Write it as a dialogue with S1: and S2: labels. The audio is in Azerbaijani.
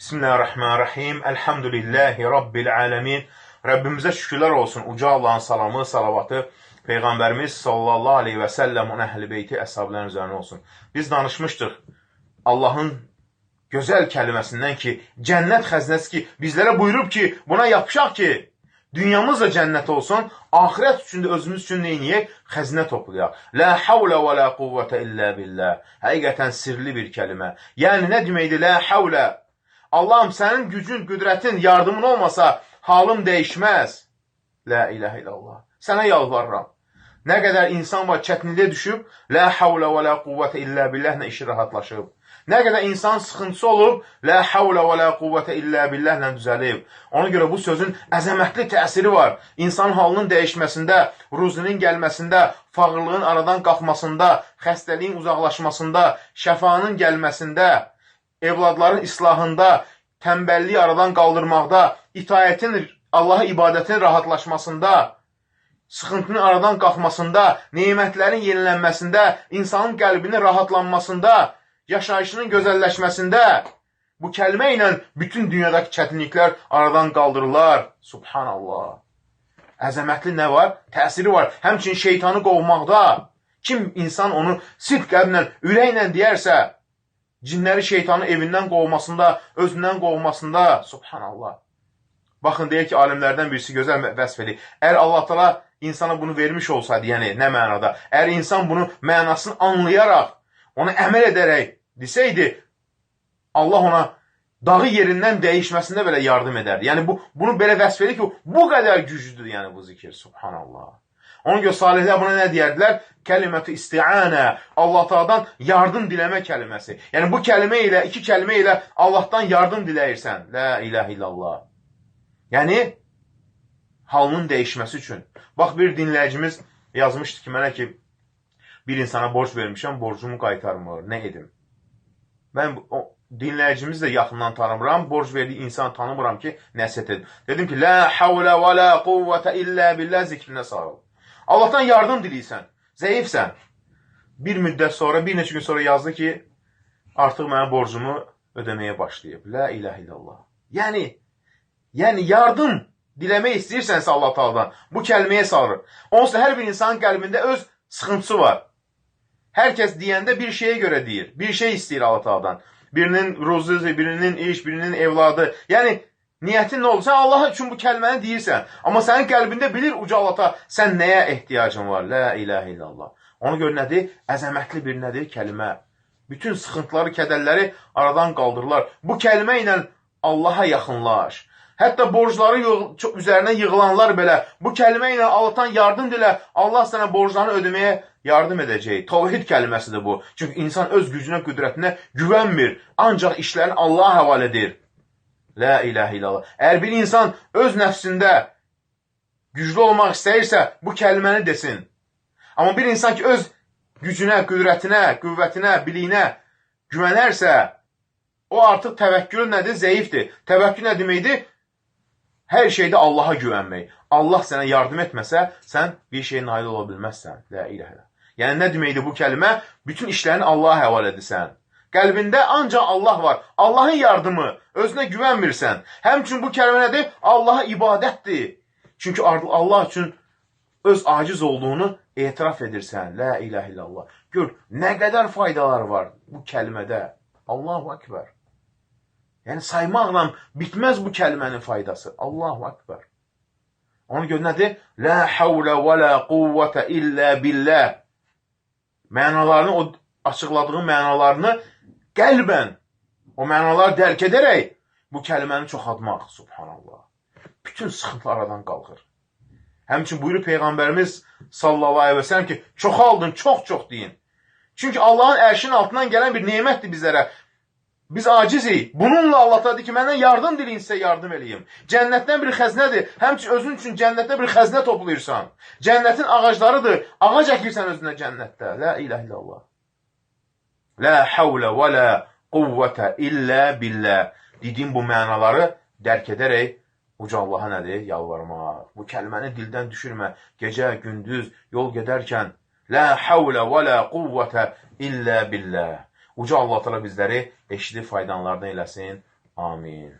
S1: Bismillahirrahmanirrahim. Elhamdülillahi Rabbil alemin. Rəbbimizə şükürlər olsun. Uca Allahın salamı, salavatı Peyğəmbərimiz sallallahu aleyhi və səlləm onun əhl-i beyti, əshabların üzərinə olsun. Biz danışmışdıq Allahın gözəl kəliməsindən ki, cənnət xəzinəsi ki, bizlərə buyurub ki, buna yapışaq ki, dünyamız da cənnət olsun, ahirət üçün də özümüz üçün neyniyək? Xəzinə toplayaq. La havlə və la quvvətə illə billah. Həqiqətən sirli bir kəlimə. Yəni, nə deməkdir? La havlə. Allahım, sənin gücün, qüdrətin, yardımın olmasa, halım dəyişməz. La iləhə illallah. Sənə yalvarıram. Nə qədər insan var, çətinliyə düşüb, la havlə və la quvvətə illə billahlə işi rahatlaşıb. Nə qədər insan sıxıntısı olub, la havlə və la quvvətə illə billahlə düzəlib. Ona görə bu sözün əzəmətli təsiri var. İnsanın halının dəyişməsində, ruzinin gəlməsində, fağırlığın aradan qalxmasında, xəstəliyin uzaqlaşmasında, şəfanın gəlməsində, evladların islahında, tənbəlliyi aradan qaldırmaqda, itayətin, Allaha ibadətin rahatlaşmasında, sıxıntının aradan qalxmasında, nemətlərin yenilənməsində, insanın qəlbinin rahatlanmasında, yaşayışının gözəlləşməsində bu kəlmə ilə bütün dünyadakı çətinliklər aradan qaldırılar. Subhanallah. Əzəmətli nə var? Təsiri var. Həmçinin şeytanı qovmaqda. Kim insan onu sidq qəlblə, ürəklə deyərsə, cinləri şeytanı evindən qovmasında, özündən qovmasında, subhanallah. Baxın, deyək ki, alimlərdən birisi gözəl vəsf edir. Əgər Allah tala insana bunu vermiş olsaydı, yəni nə mənada, əgər insan bunu mənasını anlayaraq, ona əməl edərək desəydi, Allah ona dağı yerindən dəyişməsində belə yardım edərdi. Yəni, bu, bunu belə vəsf edir ki, bu qədər güclüdür, yəni bu zikir, subhanallah. Ona görə salihlər buna nə deyərdilər? Kəlimətü isti'anə, Allah Taala'dan yardım diləmə kəlməsi. Yəni bu kəlmə ilə, iki kəlmə ilə Allahdan yardım diləyirsən. La ilahe illallah. Yəni halının dəyişməsi üçün. Bax bir dinləyicimiz yazmışdı ki, mənə ki bir insana borc vermişəm, borcumu qaytarmır. Nə edim? Mən o dinləyicimizi də yaxından tanımıram, borc verdiyi insanı tanımıram ki, nəsihət edim. Dedim ki, la havlə və la quvvətə illə billah zikrinə sarıl. Allahdan yardım diləyirsən, zəifsən. Bir müddət sonra, bir neçə gün sonra yazdı ki, artıq mənim borcumu ödəməyə başlayıb. La ilahe illallah. Yəni, yəni yardım diləmək istəyirsənsə Allah Taala'dan, bu kəlməyə sarı. Onsuz da hər bir insanın qəlbində öz sıxıntısı var. Hər kəs deyəndə bir şeyə görə deyir. Bir şey istəyir Allah Taala'dan. Birinin ruzusu, birinin iş, birinin evladı. Yəni Niyyətin nə olur? Sən Allah üçün bu kəlməni deyirsən. Amma sənin qəlbində bilir uca Allah'a sən nəyə ehtiyacın var? La ilahə illallah. Ona görə nədir? Əzəmətli bir nədir? Kəlimə. Bütün sıxıntıları, kədərləri aradan qaldırırlar. Bu kəlmə ilə Allaha yaxınlaş. Hətta borcları yığ üzərinə yığılanlar belə bu kəlmə ilə Allahdan yardım dilə. Allah sənə borclarını ödəməyə yardım edəcək. Tavhid kəlməsidir bu. Çünki insan öz gücünə, qüdrətinə güvənmir. Ancaq işlərini Allaha həvalə edir. La ilahe illallah. Əgər bir insan öz nəfsində güclü olmaq istəyirsə, bu kəlməni desin. Amma bir insan ki, öz gücünə, qüdrətinə, qüvvətinə, biliyinə güvənərsə, o artıq təvəkkülü nədir? Zəifdir. Təvəkkül nə deməkdir? Hər şeydə Allaha güvənmək. Allah sənə yardım etməsə, sən bir şeyə nail ola bilməzsən. La ilahə. Yəni nə deməkdir bu kəlmə? Bütün işlərini Allaha həvalə edirsən. Qəlbində ancaq Allah var. Allahın yardımı. Özünə güvənmirsən. Həmçün bu kəlmə nədir? Allaha ibadətdir. Çünki Allah üçün öz aciz olduğunu etiraf edirsən. La ilahe illallah. Gör, nə qədər faydalar var bu kəlmədə. Allahu Ekber. Yəni saymaqla bitməz bu kəlmənin faydası. Allahu Ekber. Ona görə nədir? La havlə və la quvvətə illə billah. Mənalarını, o açıqladığın mənalarını qəlbən o mənaları dərk edərək bu kəlməni çoxaltmaq, subhanallah. Bütün sıxıntılar aradan qalxır. Həmçin buyurur Peyğəmbərimiz sallallahu aleyhi və sələm ki, çoxaldın, çox-çox deyin. Çünki Allahın ərşinin altından gələn bir nemətdir bizlərə. Biz acizik. Bununla Allah dedi ki, məndən yardım diləyin sizə yardım eləyim. Cənnətdən bir xəzinədir. Həmçin özün üçün cənnətdə bir xəzinə toplayırsan. Cənnətin ağaclarıdır. Ağac əkirsən özünə cənnətdə. La ilahe illallah. La havlə və la quvvətə illə billah. Dediyim bu mənaları dərk edərək uca Allaha nədir? Yalvarmaq. Bu kəlməni dildən düşürmə. Gecə, gündüz, yol gedərkən La havlə və la quvvətə illə billah. Uca Allah təala bizləri eşidib faydalanlardan eləsin. Amin.